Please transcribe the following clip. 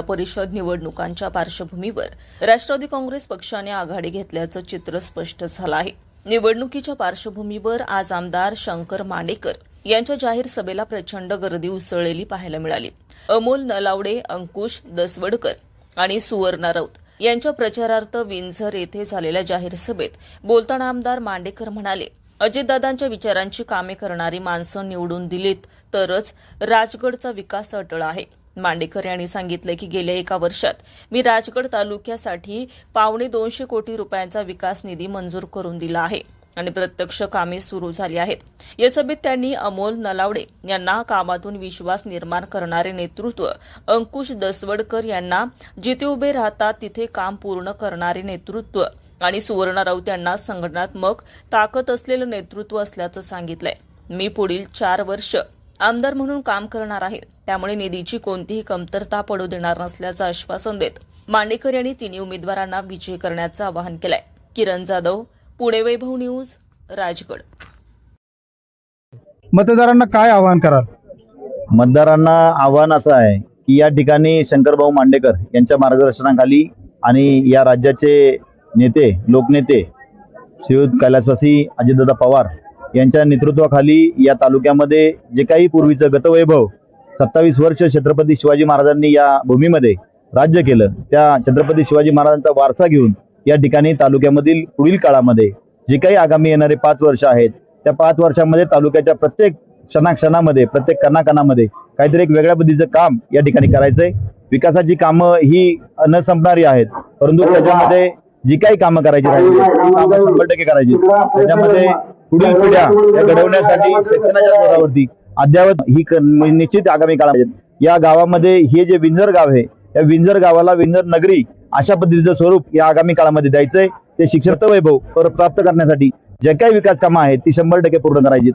परिषद निवडणुकांच्या पार्श्वभूमीवर राष्ट्रवादी काँग्रेस पक्षाने आघाडी घेतल्याचं चित्र स्पष्ट झालं आहे. निवडणुकीच्या पार्श्वभूमीवर आज आमदार शंकर मांडेकर यांच्या जाहीर सभेला प्रचंड गर्दी उसळलेली पाहायला मिळाली. अमोल नलावडे अंकुश दसवडकर आणि सुवर्णा राऊत यांच्या प्रचारार्थ विंझर येथे झालेल्या जाहीर सभेत बोलताना आमदार मांडेकर म्हणाले अजितदादांच्या विचारांची कामे करणारी माणसं निवडून दिलीत तरच राजगडचा विकास अटळ आहे. मांडेकर यांनी सांगितलं की गेल्या एका वर्षात मी राजगड तालुक्यासाठी पावणे दोनशे कोटी रुपयांचा विकास निधी मंजूर करून दिला आहे आणि प्रत्यक्ष कामे सुरू झाली आहेत. या सभेत त्यांनी अमोल नलावडे यांना कामातून विश्वास निर्माण करणारे नेतृत्व अंकुश दसवडकर यांना जिथे उभे राहतात तिथे काम पूर्ण करणारे नेतृत्व आणि सुवर्ण राऊत यांना संघटनात्मक ताकद असलेलं नेतृत्व असल्याचं सांगितलंय. मी पुढील चार वर्ष आमदार म्हणून काम करणार आहे त्यामुळे निधीची कोणतीही कमतरता पडू देणार नसल्याचं आश्वासन देत मांडेकर यांनी तिन्ही उमेदवारांना विजयी करण्याचं आवाहन केलंय. किरण जाधव पुणे वैभव न्यूज राजगड. मतदारांना काय आवाहन कराल? मतदारांना आव्हान असं आहे की या ठिकाणी शंकरभाऊ मांडेकर यांच्या मार्गदर्शनाखाली आणि या राज्याचे नेते लोकनेते श्रीयुत कैलासवासी अजितदादा पवार यांच्या नेतृत्वाखाली या तालुक्यामध्ये जे काही पूर्वीचं गतवैभव सत्तावीस वर्ष छत्रपती शिवाजी महाराजांनी या भूमीमध्ये राज्य केलं त्या छत्रपती शिवाजी महाराजांचा वारसा घेऊन या ठिकाणी तालुक्यामधील पुढील काळामध्ये जे काही आगामी येणारे पाच वर्ष आहेत त्या पाच वर्षामध्ये तालुक्याच्या प्रत्येक क्षणाक्षणामध्ये प्रत्येक कणाकणामध्ये काहीतरी एक वेगळ्या पद्धतीचं काम या ठिकाणी करायचंय. विकासाची कामं ही न संपणारी आहेत परंतु त्याच्यामध्ये जी काही कामं करायची राहिली ती कामं शंभर टक्के करायची. त्याच्यामध्ये पुढील पिढ्या या घडवण्यासाठी शिक्षणाच्या जोरावरती अद्यावत ही निश्चित आगामी काळामध्ये या गावामध्ये हे जे विंझर गाव आहे या विंझर गावाला विंझर नगरी अशा पद्धतीचं स्वरूप या आगामी काळामध्ये द्यायचंय. ते शिक्षण वैभव पर- प्राप्त करण्यासाठी जे काही विकास कामं आहेत ती शंभर टक्के पूर्ण करायची